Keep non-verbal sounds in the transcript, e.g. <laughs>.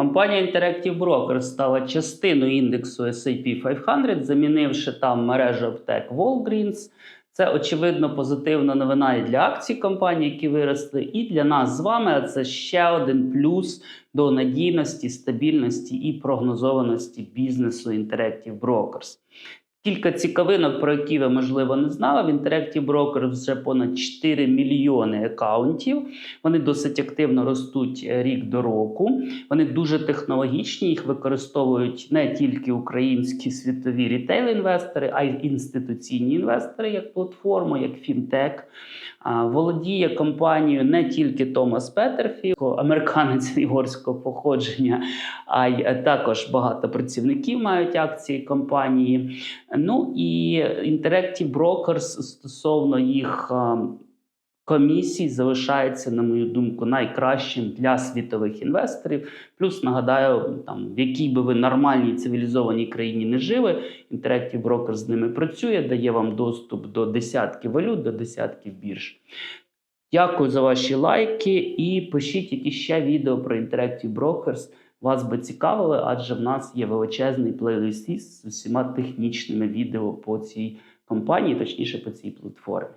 Компанія Interactive Brokers стала частиною індексу S&P 500, замінивши там мережу аптек Walgreens. Це очевидно позитивна новина і для акцій компанії, які виросли, і для нас з вами. Це ще один плюс до надійності, стабільності і прогнозованості бізнесу Interactive Brokers. Кілька цікавинок, про які ви можливо не знали. В Interactive Brokers вже понад 4 мільйони акаунтів. Вони досить активно ростуть е, рік до року. Вони дуже технологічні. Їх використовують не тільки українські світові рітейл-інвестори, а й інституційні інвестори, як платформу, як фінтек. Володіє компанією не тільки Томас Петерфі, американець <laughs> ігорського походження, а й е, також багато працівників мають акції компанії. Ну і Interactive Brokers стосовно їх а, комісій залишається, на мою думку, найкращим для світових інвесторів. Плюс нагадаю, там в якій би ви нормальній цивілізованій країні не жили, Interactive Brokers з ними працює, дає вам доступ до десятків валют, до десятків бірж. Дякую за ваші лайки і пишіть які ще відео про Interactive Brokers. Вас би цікавили, адже в нас є величезний плейлист із усіма технічними відео по цій компанії, точніше по цій платформі.